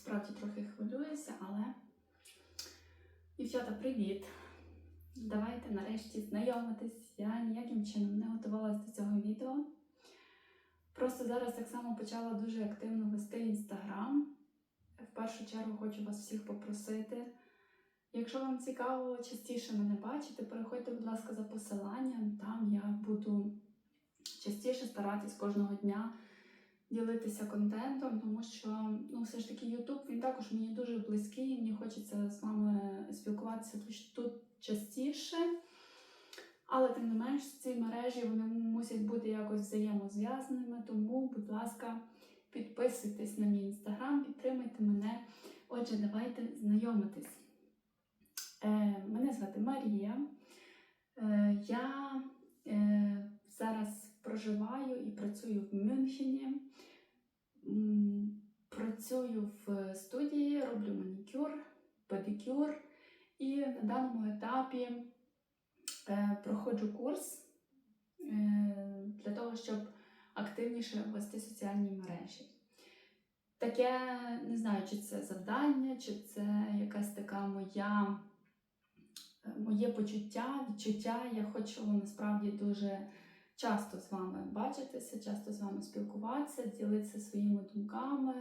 справді трохи хвилююся, але дівчата, привіт! Давайте нарешті знайомитись. Я ніяким чином не готувалася до цього відео. Просто зараз так само почала дуже активно вести інстаграм. В першу чергу хочу вас всіх попросити. Якщо вам цікаво частіше мене бачити, переходьте, будь ласка, за посиланням. Там я буду частіше старатись кожного дня ділитися контентом, тому що ну, все ж таки YouTube він також мені дуже близький, мені хочеться з вами спілкуватися тут- частіше. Але тим не менш, ці мережі вони мусять бути якось взаємозв'язаними, тому, будь ласка, підписуйтесь на мій інстаграм, підтримуйте мене. Отже, давайте знайомитись. Е, мене звати Марія. Е, я е, зараз проживаю і працюю в Мюнхені. Працюю в студії, роблю манікюр, педикюр. І на даному етапі е, проходжу курс е, для того, щоб активніше вести соціальні мережі. Таке не знаю, чи це завдання, чи це якась така моя, е, моє почуття, відчуття. Я хочу насправді дуже часто з вами бачитися, часто з вами спілкуватися, ділитися своїми думками.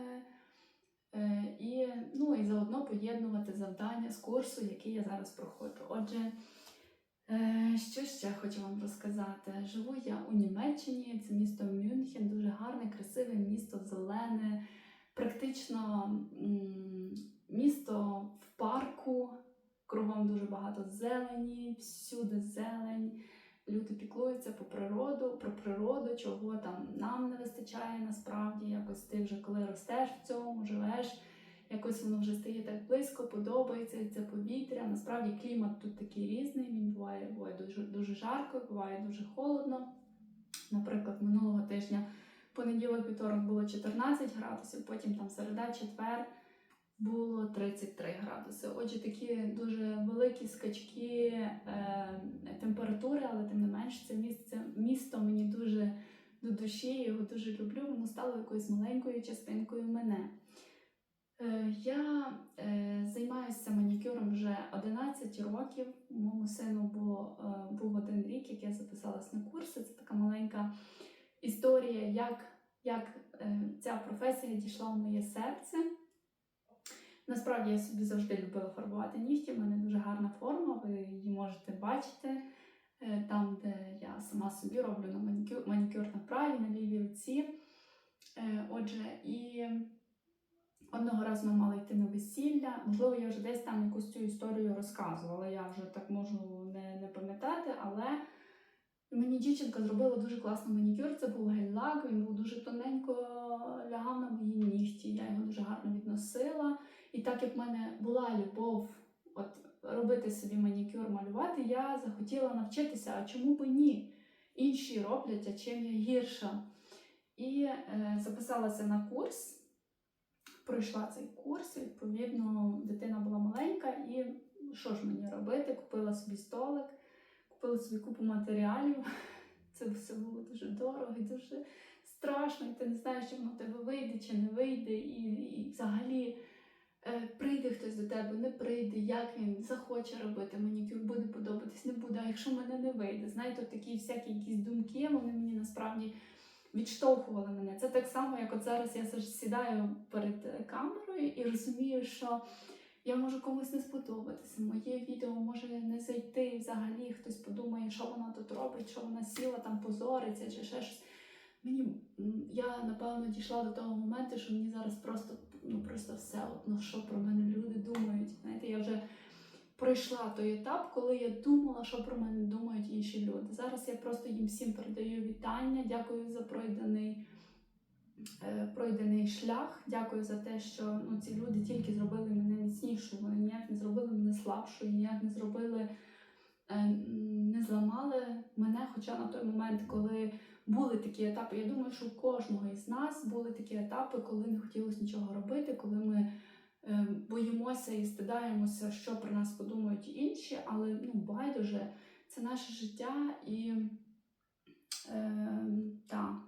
Е, І, ну, і заодно поєднувати завдання з курсу, який я зараз проходжу. Отже, е, що ще хочу вам розказати? Живу я у Німеччині, це місто Мюнхен, дуже гарне, красиве місто, зелене, практично місто в парку, кругом дуже багато зелені, всюди зелень. Люди піклуються по природу, про природу, чого там нам не вистачає насправді. Якось ти вже коли ростеш в цьому, живеш, якось воно вже стає так близько, подобається це повітря. Насправді клімат тут такий різний. Він буває, буває дуже, дуже жарко, буває дуже холодно. Наприклад, минулого тижня понеділок вівторок було 14 градусів, потім там середа, четвер було 33 градуси. Отже, такі дуже великі скачки е, але тим не менш, це місце, місто мені дуже до душі, я його дуже люблю. Воно стало якоюсь маленькою частинкою мене. Е, я е, займаюся манікюром вже 11 років. Моєму сину було, е, був один рік, як я записалась на курси. Це така маленька історія, як, як ця професія дійшла в моє серце. Насправді я собі завжди любила фарбувати нігті. У мене дуже гарна форма, ви її можете бачити. Е, Там, де я сама собі роблю на манікюр, манікюр на правій, на лівій руці. Е, Отже, і одного разу ми мали йти на весілля. Можливо, я вже десь там якусь цю історію розказувала. Я вже так можу не, не пам'ятати, але мені дівчинка зробила дуже класний манікюр. Це був гель-лак, він був дуже тоненько лягав на мої нігті. Я його дуже гарно відносила. І так як в мене була любов робити собі манікюр, малювати, я захотіла навчитися, а чому б ні? Інші роблять, а чим я гірша. І е, записалася на курс, пройшла цей курс, відповідно, дитина була маленька, і що ж мені робити? Купила собі столик, купила собі купу матеріалів. Це все було дуже дорого і дуже страшно, і ти не знаєш, воно тебе вийде, чи не вийде, і, і взагалі. Е, Прийде хтось до тебе, не прийде, як він захоче робити манікюр, буде подобатись, не буде. А якщо мене не вийде, знаєте, такі всякі якісь думки, вони мені насправді відштовхували мене. Це так само, як от зараз я сідаю перед е, камерою і розумію, що я можу комусь не сподобатися. Моє відео може не зайти взагалі. Хтось подумає, що вона тут робить, що вона сіла там позориться чи ще щось. Мені я напевно дійшла до того моменту, що мені зараз просто ну просто все одно, що про мене люди думають. Знаєте, я вже пройшла той етап, коли я думала, що про мене думають інші люди. Зараз я просто їм всім передаю вітання. Дякую за пройдений, е, пройдений шлях. Дякую за те, що ну, ці люди тільки зробили мене міцнішою. Вони ніяк не зробили мене слабшою, ніяк не зробили. Е, Не зламали мене, хоча на той момент, коли були такі етапи. Я думаю, що у кожного із нас були такі етапи, коли не хотілося нічого робити, коли ми е, боїмося і стидаємося, що про нас подумають інші, але ну, байдуже, це наше життя і е, та.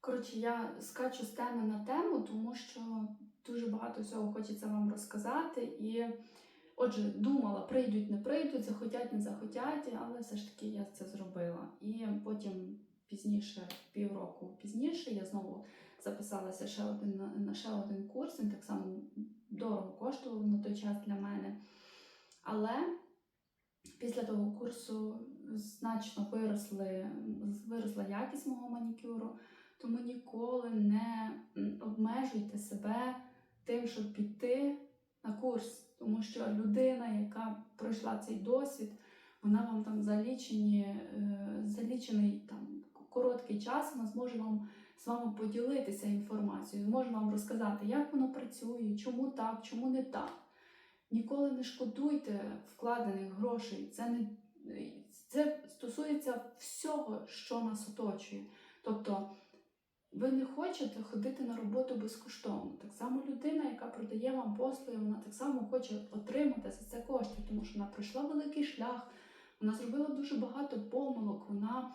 Коротше, я скачу з теми на тему, тому що дуже багато всього хочеться вам розказати. І, отже, думала, прийдуть, не прийдуть, захотять, не захотять, але все ж таки я це зробила. І потім пізніше, півроку пізніше, я знову записалася ще один на- ще один курс. Він так само дорого коштував на той час для мене. Але після того курсу значно виросли, виросла якість мого манікюру, тому ніколи не обмежуйте себе тим, щоб піти на курс, тому що людина, яка пройшла цей досвід, вона вам там за лічені, е, за лічений там короткий час вона зможе вам з вами поділитися інформацією, зможе вам розказати, як воно працює, чому так, чому не так. Ніколи не шкодуйте вкладених грошей. Це не це стосується всього, що нас оточує. Тобто, ви не хочете ходити на роботу безкоштовно. Так само людина, яка продає вам послуги, вона так само хоче отримати за це кошти, тому що вона пройшла великий шлях, вона зробила дуже багато помилок, вона,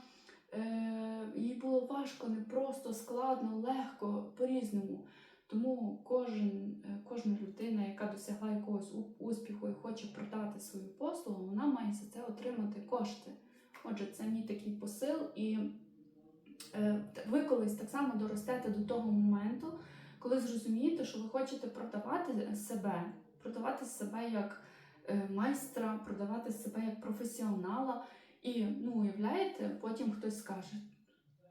е, їй було важко, непросто, складно, легко, по-різному. Тому кожен, е, кожна людина, яка досягла якогось успіху і хоче продати свою послугу, вона має за це отримати кошти. Отже, це мій такий посил, і ви колись так само доростете до того моменту, коли зрозумієте, що ви хочете продавати себе, продавати себе як е, майстра, продавати себе як професіонала. І ну, уявляєте, потім хтось скаже,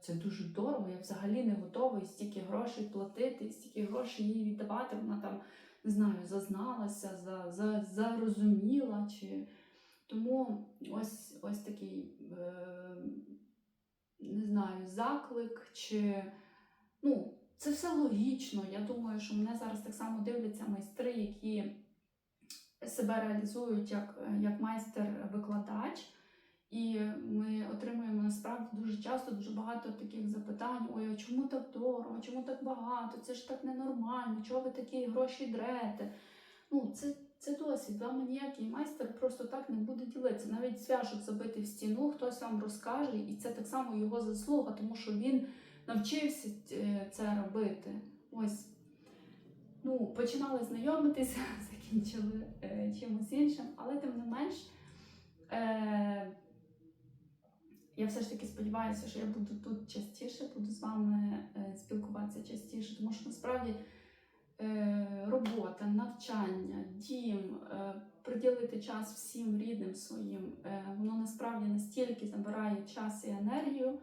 це дуже дорого, я взагалі не готовий стільки грошей платити, стільки грошей їй віддавати. Вона там, не знаю, зазналася, за, за, зарозуміла. Чи... Тому ось, ось такий, е, заклик, чи ну, це все логічно. Я думаю, що мене зараз так само дивляться майстри, які себе реалізують як, як майстер-викладач. І ми отримуємо насправді дуже часто дуже багато таких запитань: ой, а чому так дорого, чому так багато? Це ж так ненормально, чого ви такі гроші дрете? Ну, це, це досвід. Вам ніякий майстер просто так не буде ділитися. Навіть цвяшок забити в стіну, хтось вам розкаже, і це так само його заслуга, тому що він навчився е, це робити. Ось. Ну, починали знайомитися, закінчили е, чимось іншим, але тим не менш. Е, я все ж таки сподіваюся, що я буду тут частіше, буду з вами спілкуватися частіше, тому що насправді робота, навчання, дім, е, приділити час всім рідним своїм, е, воно насправді настільки забирає час і енергію,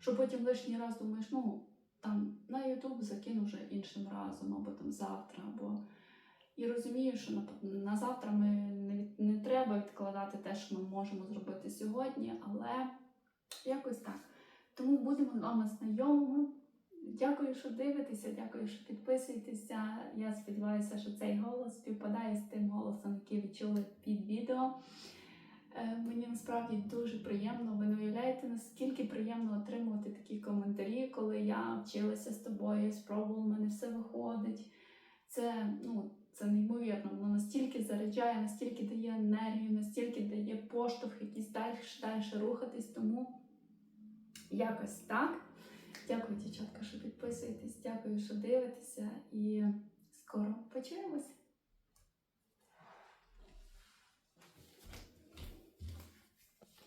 що потім лишній раз думаєш, ну там на Ютуб закину вже іншим разом, або там завтра, або. І розумію, що на, на завтра ми не, не треба відкладати те, що ми можемо зробити сьогодні, але якось так. Тому будемо з вами знайомими. Дякую, що дивитеся, дякую, що підписуєтеся. Я сподіваюся, що цей голос співпадає з тим голосом, який ви чули під відео. Е, Мені насправді дуже приємно. Ви не уявляєте, наскільки приємно отримувати такі коментарі, коли я вчилася з тобою, спробувала, у мене все виходить. Це, ну, це неймовірно. Воно настільки заряджає, настільки дає енергію, настільки дає поштовх, якийсь далі, далі рухатись. Тому якось так. Дякую, дівчатка, що підписуєтесь, дякую, що дивитеся, і скоро почуємось.